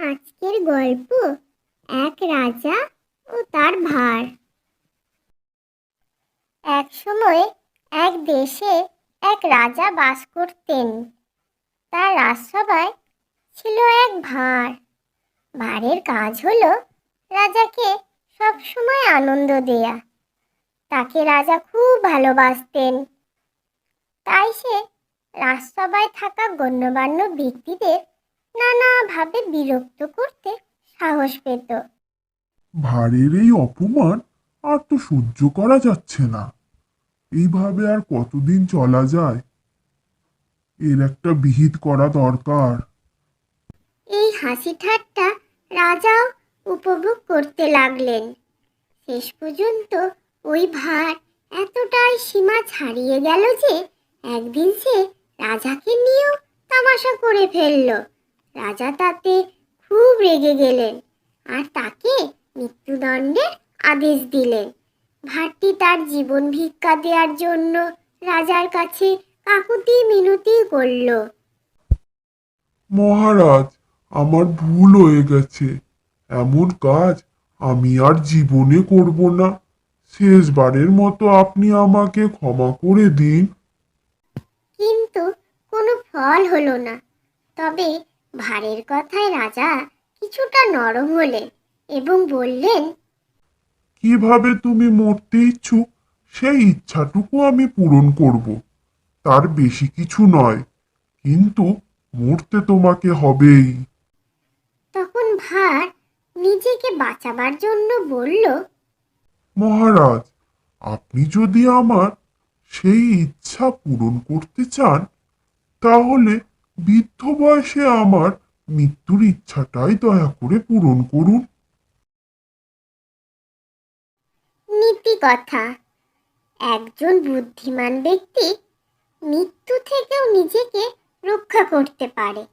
আজকের গল্প এক রাজা ও তার ভার। এক সময় এক দেশে এক রাজা বাস করতেন। তার রাজসভায় ছিল এক ভার। ভারের কাজ হলো রাজাকে সব সময় আনন্দ দেয়া। তাকে রাজা খুব ভালোবাসতেন। তাই সে রাজসভায় থাকা গণ্যমান্য ব্যক্তিদের নানাভাবে বিরক্ত করতে সাহস পেত। ভারের এই অপমান আর তো সহ্য করা যাচ্ছে না। এইভাবে আর কতদিন চলা যায়? এর একটা বিহিত করা দরকার। এই হাসি ঠাট্টা রাজাও উপভোগ করতে লাগলেন। শেষ পর্যন্ত ওই ভার এতটাই সীমা ছাড়িয়ে গেল যে একদিন সে রাজাকে নিয়েও তামাশা করে ফেলল। রাজা তাতে খুব রেগে গেলেন আর তাকে মৃত্যুদণ্ডের আদেশ দিলেন। ভারটি তার জীবন ভিক্ষা দেওয়ার জন্য রাজার কাছে কাকুতি মিনতি করল। মহারাজ আমার ভুল হয়ে গেছে। এমন কাজ আমি আর জীবনে করব না। শেষবারের মতো আপনি আমাকে ক্ষমা করে দিন। কিন্তু কোনো ফল হলো না। তবে ভারের কথায় রাজা কিছুটা নরম হলেন এবং বললেন কীভাবে তুমি মরতে ইচ্ছুক সেই ইচ্ছাটুকু আমি পূরণ করব। তার বেশি কিছু নয় কিন্তু মরতে তোমাকে হবেই। তখন ভার নিজেকে বাঁচাবার জন্য বলল মহারাজ আপনি যদি আমার সেই ইচ্ছা পূরণ করতে চান তাহলে বৃদ্ধ বয়সে আমার মৃত্যুর ইচ্ছাটাই দয়া করে পূরণ করুন। নীতি কথা। একজন বুদ্ধিমান ব্যক্তি মৃত্যু থেকেও নিজেকে রক্ষা করতে পারে।